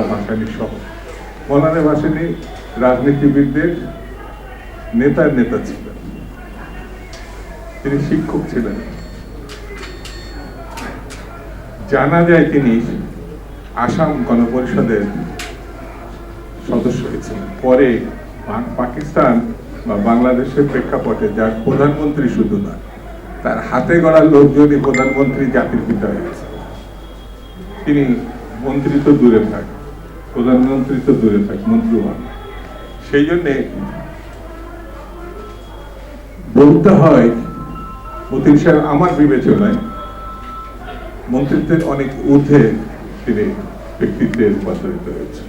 মৌলানা ভাসানী সহ মৌলানা ভাসানী রাজনীতিবিদদের নেতার নেতা ছিলেন। তিনি শিক্ষক ছিলেন। জানা যায় তিনি আসাম গণপরিষদের সদস্য হয়েছিলেন। পরে পাকিস্তান বা বাংলাদেশের প্রেক্ষাপটে যার প্রধানমন্ত্রী শুধু না, তার হাতে গড়া লোকজনই প্রধানমন্ত্রী জাতির পিতা হয়েছে তিনি মন্ত্রী তো দূরে থাক প্রধানমন্ত্রী তো দূরে থাক, মন্ত্রী হন। সেই জন্যে বলতে হয়, মতিন সাহেব আমার বিবেচনায় মন্ত্রিত্বের অনেক ঊর্ধ্বে তিনি ব্যক্তিত্বে রূপান্তরিত হয়েছে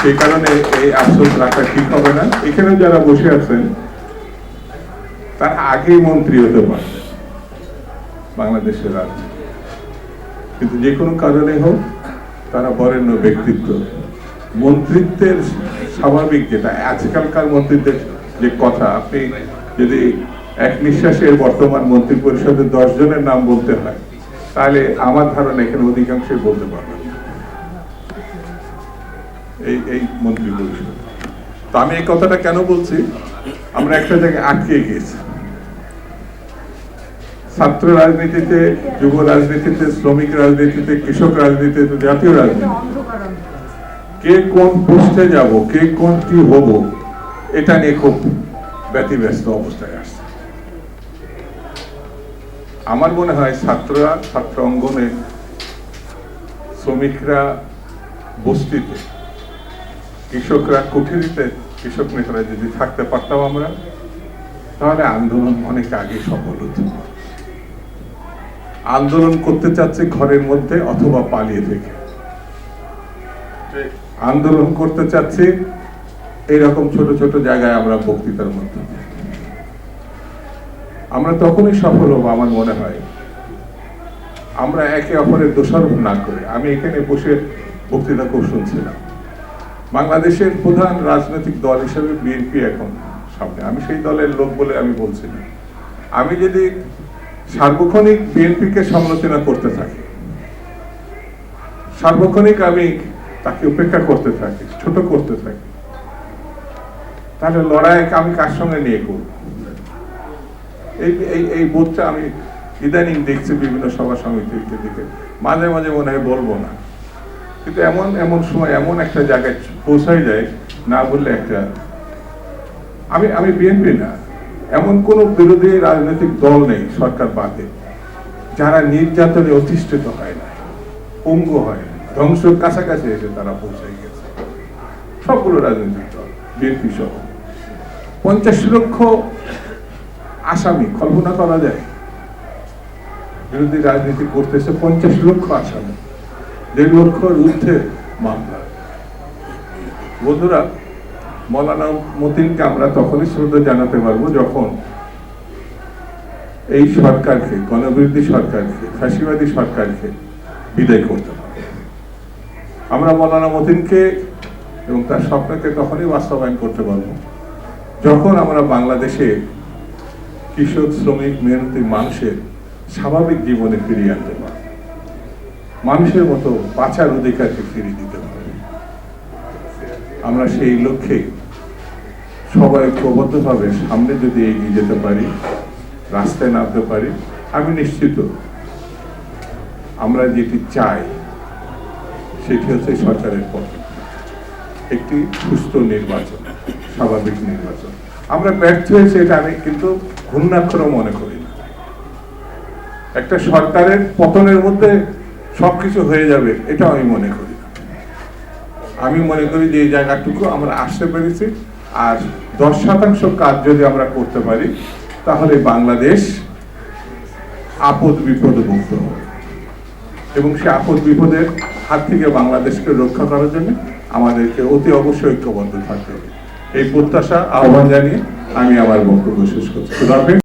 সেই কারণে এই আফসোস রাখা ঠিক হবে না। এখানে যারা বসে আছেন, তার আগেই মন্ত্রী হতে পারবে বাংলাদেশের রাজনীতি। কিন্তু যে কোনো কারণে হোক তারা বরেণ্য ব্যক্তিত্ব। মন্ত্রিত্বের স্বাভাবিক যেটা, আজকালকার মন্ত্রিত্বের যে কথা, আপনি যদি এক নিঃশ্বাসে বর্তমান মন্ত্রী পরিষদের দশ জনের নাম বলতে হয়, তাহলে আমার ধারণা এখানে অধিকাংশই বলতে পারবেন এই এই মন্ত্রী পরিষদ তো আমি এই কথাটা কেন বলছি? আমরা একটা জায়গায় আটকে গিয়েছি। ছাত্র রাজনীতিতে, যুব রাজনীতিতে, শ্রমিক রাজনীতিতে, কৃষক রাজনীতিতে, জাতীয় রাজনীতি কে কোন পোস্টে যাব, কে কোন কি হব, এটা নিয়ে খুব ব্যতিব্যস্ত অবস্থায় আসছে। আমার মনে হয় ছাত্ররা, ছাত্র অঙ্গনে শ্রমিকরা বস্তিতে, কৃষকরা কুঠিরিতে, কৃষক নেতারা যদি থাকতে পারতাম আমরা, তাহলে আন্দোলন অনেক আগে সফল হতো। আন্দোলন করতে চাচ্ছে ঘরের মধ্যে অথবা পালিয়ে থেকে। আন্দোলন করতে চাচ্ছি এইরকম ছোট ছোট জায়গায় আমরা বক্তৃতার মধ্যে আমরা তখনই সফল হব আমার মনে হয়। আমরা একে অপরের দোষারোপ না করে। আমি এখানে বসে বক্তৃতা খুব শুনছিলাম। বাংলাদেশের প্রধান রাজনৈতিক দল হিসেবে বিএনপি এখন সামনে। আমি সেই দলের লোক বলে আমি বলছি আমি যদি সার্বক্ষণিক বিএনপিকে সমালোচনা করতে থাকি। সার্বক্ষণিক আমি তাকে উপেক্ষা করতে থাকি, ছোট করতে থাকি। তাহলে লড়াই আমি কার সঙ্গে নিয়ে করব? এই এই এই বোধটা আমি ইদানিং দেখছি বিভিন্ন সভা সমিতির দিকে। মাঝে মাঝে মনে হয় বলব না। কিন্তু এমন এমন সময় এমন একটা জায়গায় পৌঁছাই যায়, না বললে একটা আমি আমি বিএনপি না। এমন কোন বিরোধী রাজনৈতিক দল নেই সরকার বাদে, যারা নির্যাতনে অধিষ্ঠিত হয় না, পঙ্গু হয় ধ্বংসের কাছাকাছি এসে তারা পৌঁছাই গেছে। সবগুলো রাজনৈতিক দল, বিএনপি সহ। পঞ্চাশ লক্ষ আসামি, কল্পনা করা যায়? বিরোধী রাজনীতি করতেছে পঞ্চাশ লক্ষ আসামি, দেড় লক্ষর ঊর্ধ্বে মামলা। বন্ধুরা মৌলানা মতিনকে আমরা তখনই শ্রদ্ধা জানাতে পারব যখন এই সরকারকে, গণবিরোধী সরকারকে, ফাঁসিবাদী সরকারকে বিদায় করতে আমরা মৌলানা মতিনকে এবং তার স্বপ্নকে তখনই বাস্তবায়ন করতে পারব যখন আমরা বাংলাদেশে কৃষক, শ্রমিক, মেহনতি মানুষের স্বাভাবিক জীবনে ফিরিয়ে আনতে পারব। মানুষের মতো বাঁচার অধিকারকে ফিরিয়ে দিতে পারব। আমরা সেই লক্ষ্যে সবাই ঐক্যবদ্ধভাবে সামনে যদি এগিয়ে যেতে পারি, রাস্তায় নামতে পারি, আমি নিশ্চিত আমরা যেটি চাই, সেটি হচ্ছে সরকারের পথ। একটি সুস্থ নির্বাচন, স্বাভাবিক নির্বাচন। আমরা ব্যর্থ হয়েছে এটা আমি কিন্তু ঘূর্ণাক্ষরও মনে করি না। একটা সরকারের পতনের মধ্যে সবকিছু হয়ে যাবে এটা আমি মনে করি। আমি মনে করি যে জায়গাটুকু আমরা আসতে পেরেছি। আর দশ শতাংশ কাজ যদি আমরা করতে পারি, তাহলে বাংলাদেশ আপদ বিপদ মুক্ত হবে। এবং সে আপদ বিপদের হাত থেকে বাংলাদেশকে রক্ষা করার জন্য আমাদেরকে অতি অবশ্যই ঐক্যবদ্ধ থাকতে হবে। এই প্রত্যাশা, আহ্বান জানিয়ে আমি আমার বক্তব্য শেষ করছি।